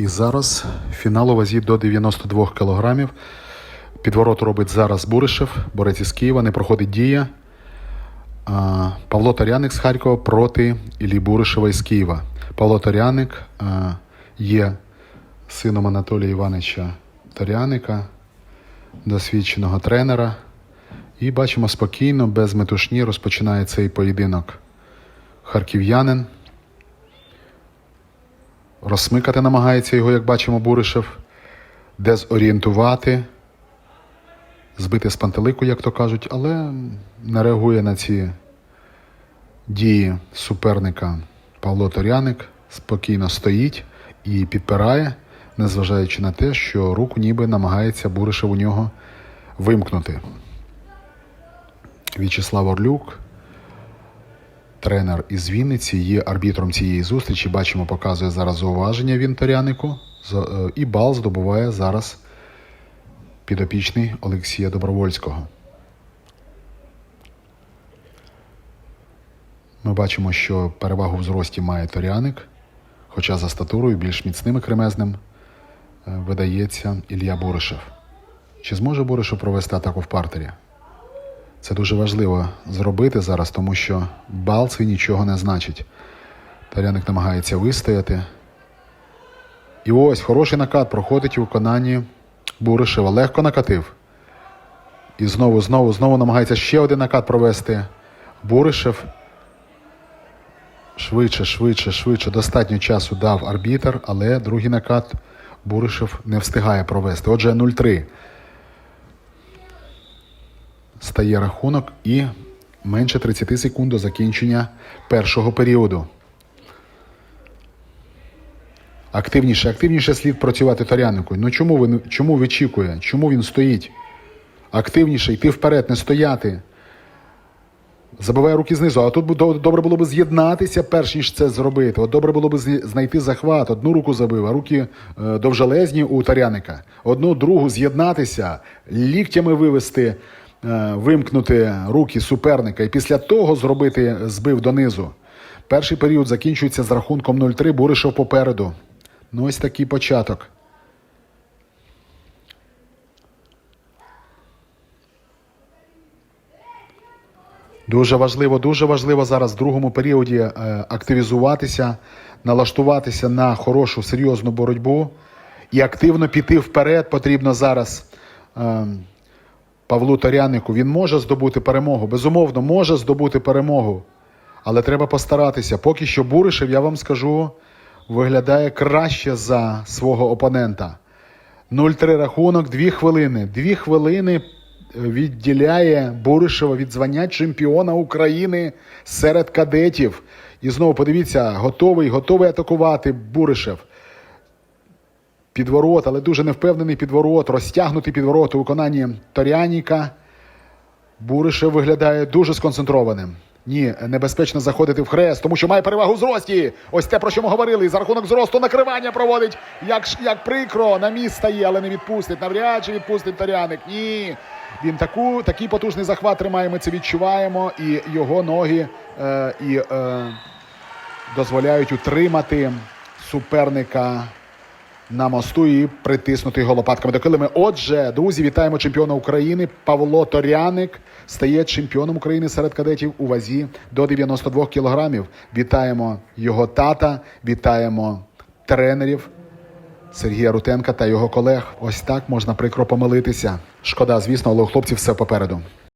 І зараз фінал у вазі до 92 кг. Підворот робить зараз Буришев, борець із Києва, не проходить дія. Павло Таряник з Харкова проти Іллі Буришева із Києва. Павло Таряник є сином Анатолія Івановича Таряника, досвідченого тренера. І бачимо спокійно, без метушні розпочинає цей поєдинок. Харків'янин. Розсмикати намагається його, як бачимо, Буришев, дезорієнтувати, збити з пантелику, як то кажуть, але не реагує на ці дії суперника Павло Торяник, спокійно стоїть і підпирає, незважаючи на те, що руку ніби намагається Буришев у нього вимкнути. В'ячеслав Орлюк тренер із Вінниці, є арбітром цієї зустрічі. Бачимо, показує зараз зауваження він Торянику. Е, І бал здобуває зараз підопічний Олексія Добровольського. Ми бачимо, що перевагу в зрості має Торяник, хоча за статурою більш міцним і кремезним е, видається Ілля Буришев. Чи зможе Буришев провести атаку в партері? Це дуже важливо зробити зараз, тому що бал це нічого не значить. Таряник намагається вистояти. І ось хороший накат проходить у виконанні Буришева. Легко накатив. І знову, знову, знову намагається ще один накат провести. Буришев. Швидше, швидше, швидше. Достатньо часу дав арбітер, але другий накат Буришев не встигає провести. Отже, 0-3 стає рахунок і менше 30 секунд до закінчення першого періоду. Активніше, активніше слід працювати Торянику. Ну чому він, чому вичікує? Чому він стоїть? Активніше йти вперед, не стояти. Забиває руки знизу. А тут добре було б з'єднатися, перш ніж це зробити. От добре було б знайти захват. Одну руку забив, а руки е, довжелезні у Таряника. Одну другу з'єднатися, ліктями вивести, вимкнути руки суперника і після того зробити збив донизу. Перший період закінчується з рахунком 0-3, Буришев попереду. Ну ось такий початок. Дуже важливо, дуже важливо зараз в другому періоді е, активізуватися, налаштуватися на хорошу серйозну боротьбу і активно піти вперед. Потрібно зараз е, Павлу Торянику. Він може здобути перемогу. Безумовно, може здобути перемогу. Але треба постаратися. Поки що Буришев, я вам скажу, виглядає краще за свого опонента. 0-3 рахунок, 2 хвилини. 2 хвилини відділяє Буришева від звання чемпіона України серед кадетів. І знову подивіться, готовий, готовий атакувати Буришев. Підворот, але дуже невпевнений підворот, розтягнутий підворот у виконанні Торяніка. Буришев виглядає дуже сконцентрованим. Ні, небезпечно заходити в хрест, тому що має перевагу зрості. Ось те, про що ми говорили. І за рахунок зросту накривання проводить. Як, як прикро, на місць стає, але не відпустить. Навряд чи відпустить Таряник. Ні. Він таку, такий потужний захват тримає, ми це відчуваємо. І його ноги е, і, е, дозволяють утримати суперника на мосту і притиснути його лопатками до килими. Отже, друзі, вітаємо чемпіона України. Павло Торяник стає чемпіоном України серед кадетів у вазі до 92 кілограмів. Вітаємо його тата, вітаємо тренерів. Сергія Рутенка та його колег. Ось так можна прикро помилитися. Шкода, звісно, але у хлопців все попереду.